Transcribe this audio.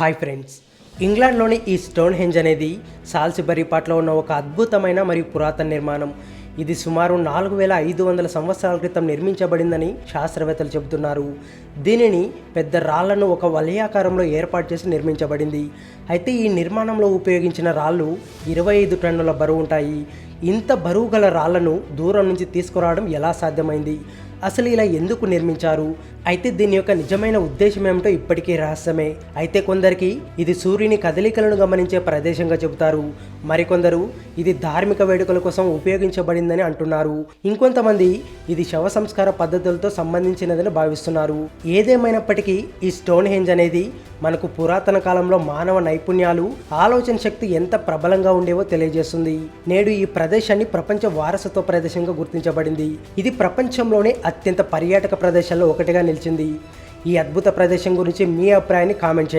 Hi friends. ఇంగ్లాండ్లోని ఈ stone henge అనేది సాల్సిబరీపాట్లో ఉన్న ఒక అద్భుతమైన మరియు పురాతన నిర్మాణం. ఇది సుమారు నాలుగు వేల ఐదు వందల సంవత్సరాల క్రితం నిర్మించబడిందని శాస్త్రవేత్తలు చెబుతున్నారు. దీనిని పెద్ద రాళ్ళను ఒక వలయాకారంలో ఏర్పాటు చేసి నిర్మించబడింది. అయితే ఈ నిర్మాణంలో ఉపయోగించిన రాళ్ళు ఇరవై ఐదు టన్నుల బరువు ఉంటాయి. ఇంత బరువు గల రాళ్ళను దూరం నుంచి తీసుకురావడం ఎలా సాధ్యమైంది? అసలు ఇలా ఎందుకు నిర్మించారు? అయితే దీని యొక్క నిజమైన ఉద్దేశం ఏమిటో ఇప్పటికీ రహస్యమే. అయితే కొందరికి ఇది సూర్యుని కదలికలను గమనించే ప్రదేశంగా చెబుతారు. మరికొందరు ఇది ధార్మిక వేడుకల కోసం ఉపయోగించబడిందని అంటున్నారు. ఇంకొంతమంది ఇది శవ సంస్కార పద్ధతులతో సంబంధించినదని భావిస్తున్నారు. ఏదేమైనప్పటికీ ఈ స్టోన్ హెంజ్ అనేది మనకు పురాతన కాలంలో మానవ నైపుణ్యాలు ఆలోచన శక్తి ఎంత ప్రబలంగా ఉండేవో తెలియజేస్తుంది. నేడు ఈ ప్రదేశాన్ని ప్రపంచ వారసత్వ ప్రదేశంగా గుర్తించబడింది. ఇది ప్రపంచంలోనే అత్యంత పర్యాటక ప్రదేశాల్లో ఒకటిగా నిలిచింది. ఈ అద్భుత ప్రదేశం గురించి మీ అభిప్రాయాన్ని కామెంట్ చేయండి.